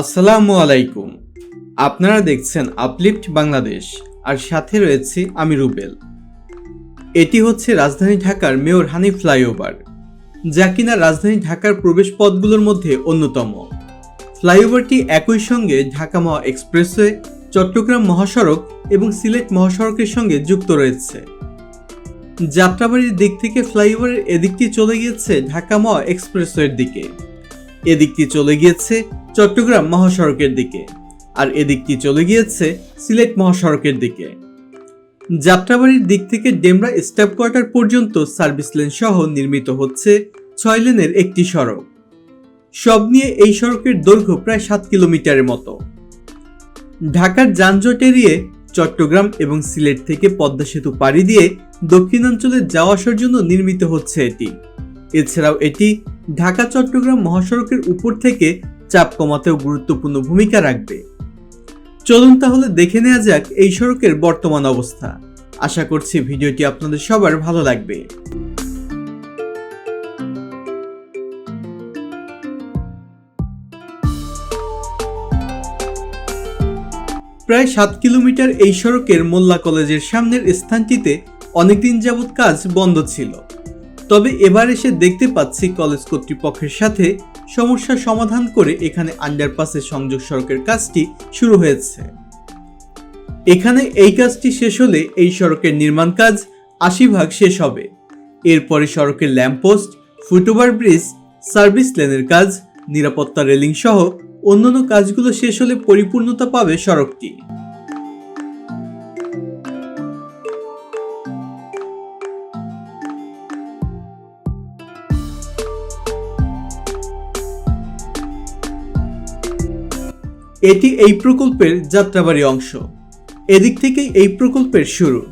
আসসালামু আলাইকুম। আপনারা দেখছেন আপলিফট বাংলাদেশ, আর সাথে রয়েছে আমি রুবেল। এটি হচ্ছে রাজধানী ঢাকার মেয়র হানি ফ্লাইওভার, যা কিনা রাজধানী ঢাকার প্রবেশ পথগুলোর মধ্যে অন্যতম। ফ্লাইওভারটি একই সঙ্গে ঢাকা মহা এক্সপ্রেসওয়ে, চট্টগ্রাম মহাসড়ক এবং সিলেট মহাসড়কের সঙ্গে যুক্ত রয়েছে। যাত্রাবাড়ির দিক থেকে ফ্লাইওভারের এদিকটি চলে গিয়েছে ঢাকা মহা এক্সপ্রেসওয়ের দিকে। এদিকটি চলে গিয়েছে চট্টগ্রাম মহাসড়কের দিকে আর এদিকটি চলে গিয়েছে সিলেট মহাসড়কের দিকে। যাত্রাবাড়ির দিক থেকে ডেমরা স্টাফ কোয়ার্টার পর্যন্ত সার্ভিস লেন সহ নির্মিত হচ্ছে ছয় লেনের একটি সড়ক। সব নিয়ে এই সড়কের দৈর্ঘ্য প্রায় সাত কিলোমিটারের মতো। ঢাকার যানজট এড়িয়ে চট্টগ্রাম এবং সিলেট থেকে পদ্মা সেতু পাড়ি দিয়ে দক্ষিণাঞ্চলে যাওয়া আসার জন্য নির্মিত হচ্ছে এটি। এছাড়াও এটি ঢাকা চট্টগ্রাম মহাসড়কের উপর থেকে চাপ কমাতেও গুরুত্বপূর্ণ ভূমিকা রাখবে। চলুন তাহলে দেখে নেওয়া যাক এই সড়কের বর্তমান অবস্থা। আশা করছি ভিডিওটি আপনাদের সবার ভালো লাগবে। প্রায় সাত কিলোমিটার এই সড়কের মোল্লা কলেজের সামনের স্থানটিতে অনেকদিন যাবৎ কাজ বন্ধ ছিল। তবে এবার এসে দেখতে পাচ্ছি কলেজ কর্তৃপক্ষের সাথে সমস্যা সমাধান করে এখানে আন্ডারপাসের সংযোগ সড়কের কাজটি শুরু হয়েছে। এখানে এই কাজটি শেষ হলে এই সড়কের নির্মাণ কাজ আশি ভাগ শেষ হবে। এরপরে সড়কের ল্যাম্পপোস্ট ফুটওভার ব্রিজ, সার্ভিস লেনের কাজ, নিরাপত্তা রেলিং সহ অন্যান্য কাজগুলো শেষ হলে পরিপূর্ণতা পাবে সড়কটি। এটি এই প্রকল্পের যাত্রাবাড়ি অংশ। এদিক থেকেই এই প্রকল্পের শুরু।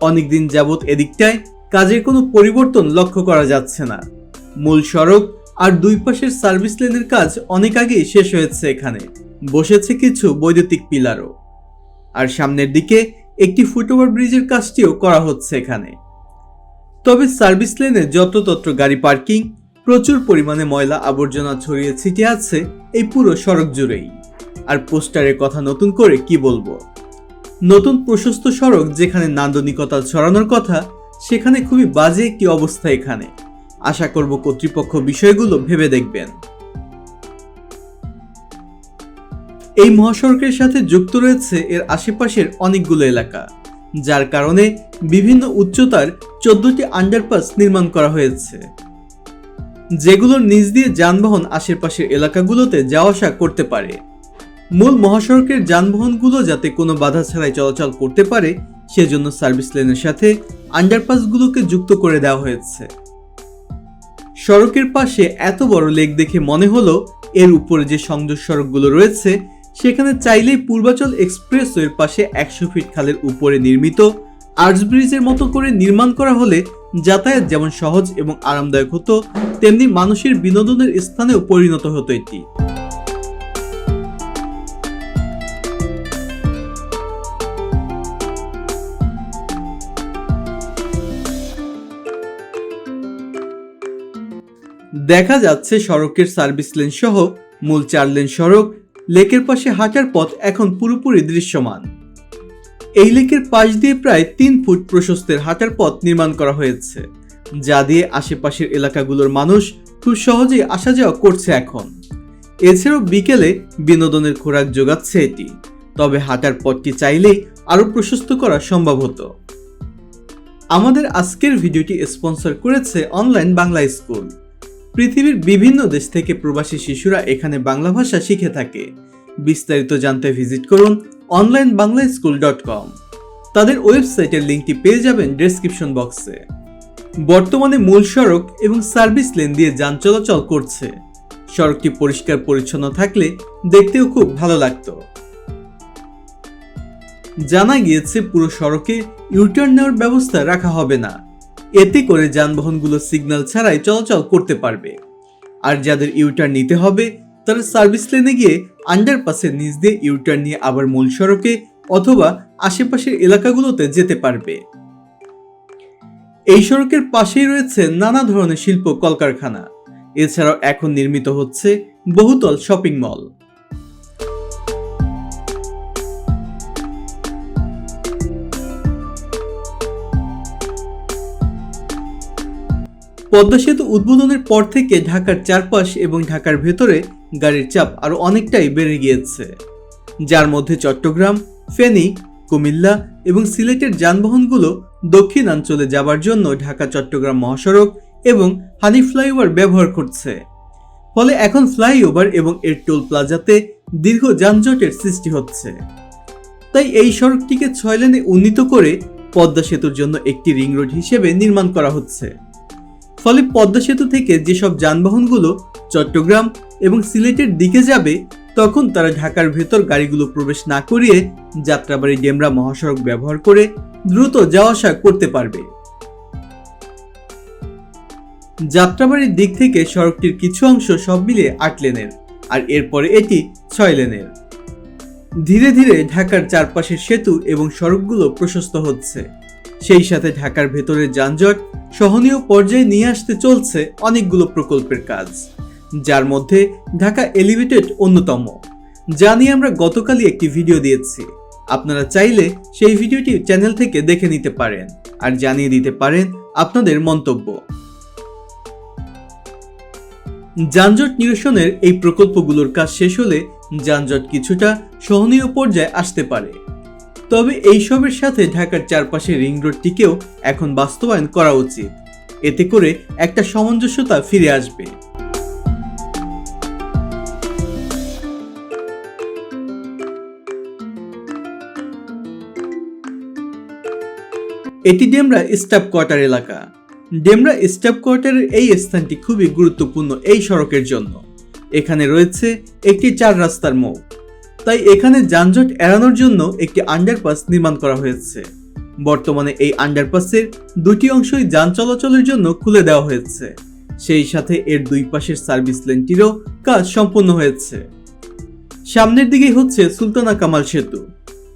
অনেকদিন যাবৎ এদিকটায় কাজের কোনো পরিবর্তন লক্ষ্য করা যাচ্ছে না। মূল সড়ক আর দুই পাশের সার্ভিস লেনের কাজ অনেক আগেই শেষ হয়েছে এখানে। বসেছে কিছু বৈদ্যুতিক পিলারও। আর সামনের দিকে একটি ফুটওভার ব্রিজের কাজটিও করা হচ্ছে এখানে। তবে সার্ভিস লেনে যত্রতত্র গাড়ি পার্কিং, প্রচুর পরিমাণে ময়লা আবর্জনা ছড়িয়ে ছিটিয়ে আছে এই পুরো সড়ক জুড়েই। আর পোস্টারের কথা নতুন করে কি বলব? নতুন প্রশস্ত সড়ক যেখানে নান্দনিকতা ছড়ানোর কথা, সেখানে খুবই বাজে একটি অবস্থা এখানে। আশা করব কর্তৃপক্ষ বিষয়গুলো ভেবে দেখবেন। এই মহাসড়কের সাথে যুক্ত রয়েছে এর আশেপাশের অনেকগুলো এলাকা, যার কারণে বিভিন্ন উচ্চতার চোদ্দটি আন্ডারপাস নির্মাণ করা হয়েছে। যেগুলোর নিচ দিয়ে যানবাহন আশেপাশের এলাকাগুলোতে যাওয়া আসা করতে পারে। মূল মহাসড়কের যানবাহনগুলো যাতে কোনো বাধা ছাড়াই চলাচল করতে পারে, সেজন্য সার্ভিস লেনের সাথে আন্ডারপাসগুলোকে যুক্ত করে দেওয়া হয়েছে। সড়কের পাশে এত বড় লেক দেখে মনে হলো এর উপরে যে সংযোগ সড়কগুলো রয়েছে, সেখানে চাইলেই পূর্বাচল এক্সপ্রেসওয়ের পাশে একশো ফিট খালের উপরে নির্মিত আর্চ ব্রিজের মতো করে নির্মাণ করা হলে যাতায়াত যেমন সহজ এবং আরামদায়ক হতো, তেমনি মানুষের বিনোদনের স্থানেও পরিণত হতো এটি। দেখা যাচ্ছে সড়কের সার্ভিস লেন সহ মূল চার লেন সড়ক লেকের পাশে হাঁটার পথ এখন পুরোপুরি দৃশ্যমান। এই লেকের পাশ দিয়ে প্রায় তিন ফুট প্রশস্তের হাঁটার পথ নির্মাণ করা হয়েছে, যা দিয়ে আশেপাশের এলাকাগুলোর মানুষ খুব সহজেই আসা যাওয়া করছে এখন। এছাড়াও বিকেলে বিনোদনের খোরাক যোগাচ্ছে এটি, তবে হাঁটার পথটি চাইলেই আরও প্রশস্ত করা সম্ভব হতো। আমাদের আজকের ভিডিওটি স্পন্সর করেছে অনলাইন বাংলা স্কুল। পৃথিবীর বিভিন্ন দেশ থেকে প্রবাসী শিশুরা এখানে বাংলা ভাষা শিখে থাকে। বিস্তারিত জানতে ভিজিট করুন online Bangla school dot com তাদের ওয়েবসাইটের লিঙ্কটি পেয়ে যাবেন ডেসক্রিপশন বক্সে বর্তমানে মূল সড়ক এবং সার্ভিস লেন দিয়ে যান চলাচল করছে। সড়কটি পরিষ্কার পরিচ্ছন্ন থাকলে দেখতেও খুব ভালো লাগতো। জানা গিয়েছে পুরো সড়কে ইউটার্ন নেওয়ার ব্যবস্থা রাখা হবে না। এতে করে যানবাহনগুলো সিগন্যাল ছাড়াই চলাচল করতে পারবে। আর যাদের ইউটার্ন নিতে হবে, তারা সার্ভিস লেনে গিয়ে আন্ডারপাসের নিচ দিয়ে ইউটার্ন নিয়ে আবার মূল সড়কে অথবা আশেপাশের এলাকাগুলোতে যেতে পারবে। এই সড়কের পাশেই রয়েছে নানা ধরনের শিল্প কলকারখানা। এছাড়াও এখন নির্মিত হচ্ছে বহুতল শপিং মল পদ্মা সেতু উদ্বোধনের পর থেকে ঢাকার চারপাশ এবং ঢাকার ভেতরে গাড়ির চাপ আরও অনেকটাই বেড়ে গিয়েছে। যার মধ্যে চট্টগ্রাম, ফেনী, কুমিল্লা এবং সিলেটের যানবাহনগুলো দক্ষিণাঞ্চলে যাবার জন্য ঢাকা চট্টগ্রাম মহাসড়ক এবং হানি ফ্লাইওভার ব্যবহার করছে। ফলে এখন ফ্লাইওভার এবং এর টোল প্লাজাতে দীর্ঘ যানজটের সৃষ্টি হচ্ছে। তাই এই সড়কটিকে ছয় লেনে উন্নীত করে পদ্মা সেতুর জন্য একটি রিং রোড হিসেবে নির্মাণ করা হচ্ছে। ফলে পদ্মা সেতু থেকে যেসব যানবাহনগুলো চট্টগ্রাম এবং সিলেটের দিকে যাবে, তখন তারা ঢাকার ভেতর গাড়িগুলো প্রবেশ না করিয়ে যাত্রাবাড়ি ডেমরা মহাসড়ক ব্যবহার করে দ্রুত যাওয়া আসা করতে পারবে। যাত্রাবাড়ির দিক থেকে সড়কটির কিছু অংশ সব মিলিয়ে আট লেনের, আর এরপরে এটি ছয় লেনের। ধীরে ধীরে ঢাকার চারপাশের সেতু এবং সড়কগুলো প্রশস্ত হচ্ছে। সেই সাথে ঢাকার ভেতরের যানজট সহনীয় পর্যায়ে নিয়ে আসতে চলছে অনেকগুলো প্রকল্পের কাজ। যার মধ্যে ঢাকা এলিভেটেড অন্যতম, যা নিয়ে আমরা গতকালই একটি ভিডিও দিয়েছি। আপনারা চাইলে সেই ভিডিওটি চ্যানেল থেকে দেখে নিতে পারেন আর জানিয়ে দিতে পারেন আপনাদের মন্তব্য। যানজট নিরসনের এই প্রকল্পগুলোর কাজ শেষ হলে যানজট কিছুটা সহনীয় পর্যায়ে আসতে পারে। তবে এইসবের সাথে ঢাকার চারপাশে রিং রোডটিকেও এখন বাস্তবায়ন করা উচিত। এতে করে একটা সামঞ্জস্যতা ফিরে আসবে। এটি ডেমরা স্টাফ কোয়ার্টার এলাকা। ডেমরা স্টাফ কোয়ার্টারের এই স্থানটি খুবই গুরুত্বপূর্ণ এই সড়কের জন্য। এখানে রয়েছে একটি চার রাস্তার মোড়। তাই এখানে যানজট এড়ানোর জন্য একটি আন্ডারপাস নির্মাণ করা হয়েছে। বর্তমানে এই আন্ডারপাসের দুটি অংশই যান চলাচলের জন্য খুলে দেওয়া হয়েছে। সেই সাথে এর দুই পাশের সার্ভিস লেনটিরও কাজ সম্পন্ন হয়েছে। সামনের দিকেই হচ্ছে সুলতানা কামাল সেতু।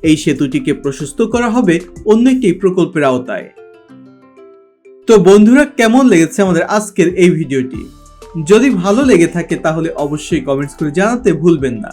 এই সেতুটিকে প্রশস্ত করা হবে অন্য একটি প্রকল্পের আওতায়। তো বন্ধুরা, কেমন লেগেছে আমাদের আজকের এই ভিডিওটি? যদি ভালো লেগে থাকে তাহলে অবশ্যই কমেন্টস করে জানাতে ভুলবেন না।